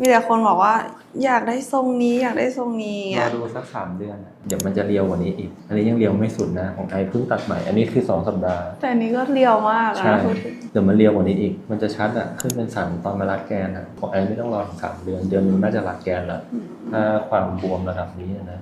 มีแต่คนบอกว่า อยากได้ทรงนี้อยากได้ทรงนี้รออะดูสักสามเดือนอะเดี๋ยวมันจะเรียวกว่านี้อีก อันนี้ยังเรียวไม่สุดนะของไอเพิ่งตัดใหม่ อันนี้คือสองสัปดาห์ แต่อันนี้ก็เรียวมากใช่นะพูดถึงเดี๋ยวมันเรียวกว่านี้อีก มันจะชัดอะ ขึ้นเป็นสามตอนมารัดแกนอะของไอไม่ต้องรอถึงสามเดือน เดือนนึงน่าจะรัดแกนแล้วถ้าความบวมระดับนี้นะ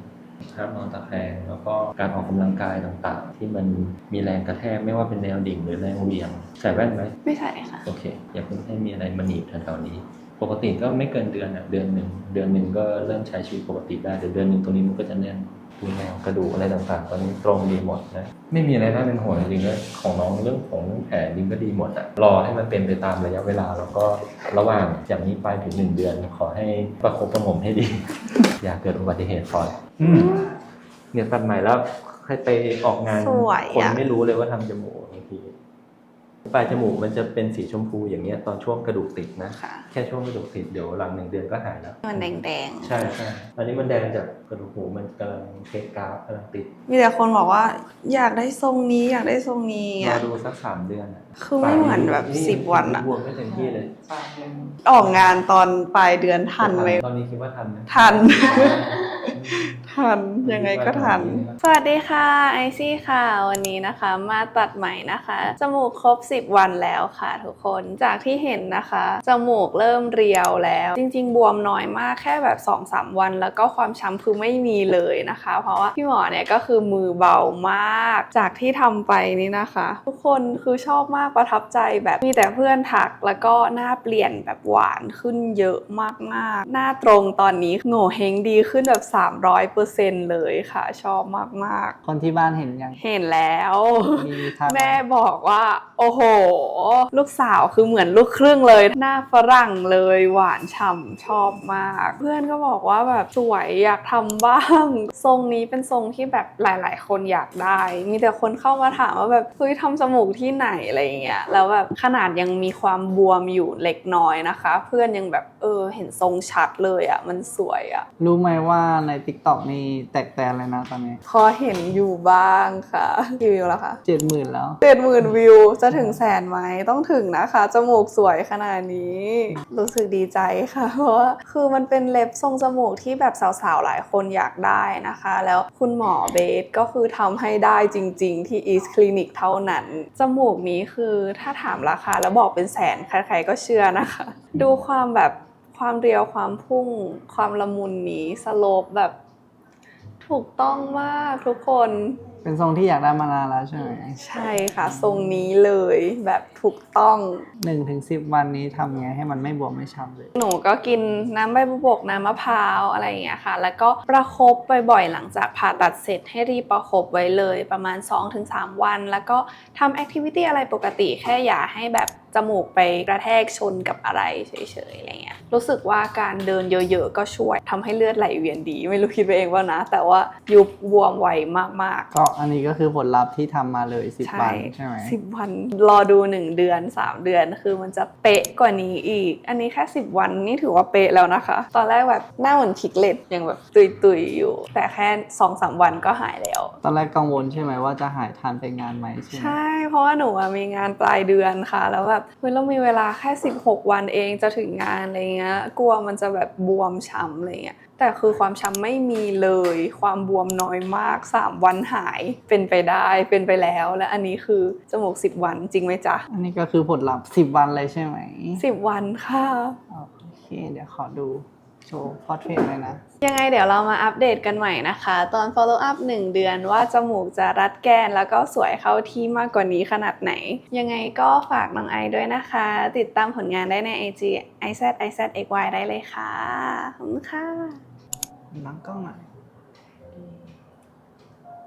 ห้ามนอนตะแคงแล้วก็การออกกำลังกายต่างๆ ที่มันมีแรงกระแทกไม่ว่าเป็นแนวดิ่งหรือแรงเหวี่ยงใส่แว่นไหมไม่ใช่ค่ะ โอเค อย่าเพิ่งให้มีอะไรมาหนีบแถวๆนี้ ปกติก็ไม่เกินเดือนอะเดือนหนึ่งเดือนหนึ่งก็เริ่มใช้ชีวิตปกติได้แต่เดือนหนึ่งตรงนี้มันก็จะแน่นดูแนวกระดูกอะไรต่างๆตอนนี้ตรงดีหมดนะไม่มีอะไรน่าเป็นห่วงจริงๆเลยของน้องเรื่องของเรื่องแผลจริงก็ดีหมดอะรอให้มันเป็นไปตามระยะเวลา แล้วก็ระหว่างจากนี้ไปถึงหนึ่งเดือน ขอให้ประคบประหงมให้ดี อย่าเกิดอุบัติเหตุก่อนอืมเนี่ยตัดใหม่แล้วให้ไปออกงานสวยคนอะไม่รู้เลยว่าทำจมูกบางที ปลายจมูกมันจะเป็นสีชมพูอย่างเงี้ยตอนช่วงกระดูกติดนะ ค่ะ แค่ช่วงกระดูกติดเดี๋ยวหลังหนึ่งเดือนก็หายแล้ว มันแดงใช่ใช่อันนี้มันแดงจากกระดูกหูมันกำลังเทคกราฟกำลังติดๆ มีแต่คนบอกว่า อยากได้ทรงนี้อยากได้ทรงนี้รออะดูสักสามเดือนอะคือไม่เหมือนแบบสิบวันอะ บวมไม่เต็มที่เลยออกงานตอนปลายเดือนทันไหมตอนนี้คิดว่าทันไหมทัน ทัน ยังไงก็ทัน สวัสดีค่ะไอซี่ค่ะ วันนี้นะคะมาตัดใหม่นะคะ จมูกครบ 10 วันแล้วค่ะ ทุกคนจากที่เห็นนะคะ จมูกเริ่มเรียวแล้ว จริง ๆ บวมน้อยมากแค่แบบ 2-3 วัน แล้วก็ความช้ำคือไม่มีเลยนะคะ เพราะว่าพี่หมอเนี่ยก็คือมือเบามาก จากที่ทำไปนี่นะคะ ทุกคนคือชอบมากประทับใจแบบมีแต่เพื่อนทักแล้วก็หน้าเปลี่ยนแบบหวานขึ้นเยอะมากๆ หน้าตรงตอนนี้โง่เฮงดีขึ้นแบบ 300%เลยค่ะ ชอบมากคนที่บ้านเห็นยังๆเห็นแล้ว มีทักแม่บอกว่า โอ้โห ลูกสาวคือเหมือนลูกครึ่งเลย หน้าฝรั่งเลยหวานฉ่ำชอบมาก เพื่อนก็บอกว่าแบบสวยอยากทำบ้าง ทรงนี้เป็นทรงที่แบบหลาย ๆ คนอยากได้ มีแต่คนเข้ามาถามว่าแบบเฮ้ยทำจมูกที่ไหนอะไรอย่างเงี้ยแล้วแบบขนาดยังมีความบวมอยู่เล็กน้อยนะคะ เพื่อนยังแบบเออ เห็นทรงชัดเลยอะ่ะ มันสวยอะ่ะ รู้ไหมว่าใน t ิ k t o k นี่แตกแตนเลยนะตอนนี้พอเห็นอยู่บ้างค่ะกี่วิวแล้วคะเจ็ดหมื่นแล้ว เจ็ดหมื่นวิวจะถึงแสนไหมต้องถึงนะคะ จมูกสวยขนาดนี้ รู้สึกดีใจค่ะ เพราะว่าคือมันเป็นเล็บทรงจมูกที่แบบสาวๆ หลายคนอยากได้นะคะ แล้วคุณหมอเบสก็คือทำให้ได้จริง ๆ ที่ East Clinic เท่านั้น จมูกนี้คือถ้าถามราคาแล้วบอกเป็นแสนใครๆก็เชื่อนะคะ ดูความแบบ ความเรียวความพุ่งความละมุนนี้สโลปแบบถูกต้องมากทุกคน เป็นทรงที่อยากได้มานานแล้วใช่ไหมใช่ค่ะ ทรงนี้เลยแบบถูกต้องหนึ่งถึงสิบวันนี้ทำไงให้มันไม่บวมไม่ช้ำเลย หนูก็กินน้ำใบบุบกน้ำมะพร้าวอะไรอย่างเงี้ยค่ะ แล้วก็ประคบบ่อยๆหลังจากผ่าตัดเสร็จให้รีบประคบไว้เลยประมาณ 2-3 วัน แล้วก็ทำแอคทิวิตี้อะไรปกติแค่อย่าให้แบบจมูกไปกระแทกชนกับอะไรเฉยๆอะไรเงี้ย รู้สึกว่าการเดินเยอะๆ ก็ช่วยทำให้เลือดไหลเวียนดี ไม่รู้คิดไปเองว่านะ แต่ว่ายุบบวมไวมากๆ ก็อันนี้ก็คือผลลัพธ์ที่ทำมาเลยสิบวันใช่ไหม สิบวันรอดูหนึ่งเดือนสามเดือนคือมันจะเป๊ะกว่านี้อีก อันนี้แค่สิบวันนี่ถือว่าเป๊ะแล้วนะคะ ตอนแรกแบบหน้าเหมือนพิกเล็ตยังแบบตุยๆอยู่ แต่แค่สองสามวันก็หายแล้ว ตอนแรกกังวลใช่ไหมว่าจะหายทันไปงานไหมใช่ไหม ใช่เพ ราะว่าหนูอะมีงานปลายเดือนค่ะ แล้วแบบเฮ้ยเรามีเวลาแค่ 16 วันเองจะถึงงานอะไรเงี้ยกลัวมันจะแบบบวมช้ำอะไรเงี้ยแต่คือความช้ำไม่มีเลย ความบวมน้อยมาก 3 วันหายเป็นไปได้เป็นไปแล้ว และอันนี้คือจมูก 10 วันจริงไหมจ๊ะ อันนี้ก็คือผลลัพธ์สิบวันเลยใช่ไหม 10 วันค่ะ โอเค เดี๋ยวขอดู โชว์พอร์เทรตเลยนะ ยังไงเดี๋ยวเรามาอัปเดตกันใหม่นะคะ ตอน follow up 1 เดือนว่าจมูกจะรัดแกนแล้วก็สวยเข้าที่มากกว่านี้ขนาดไหน ยังไงก็ฝากน้องไอด้วยนะคะ ติดตามผลงานได้ใน IG i z i z x y ได้เลยค่ะ ขอบคุณค่ะบังกล้องหน่อย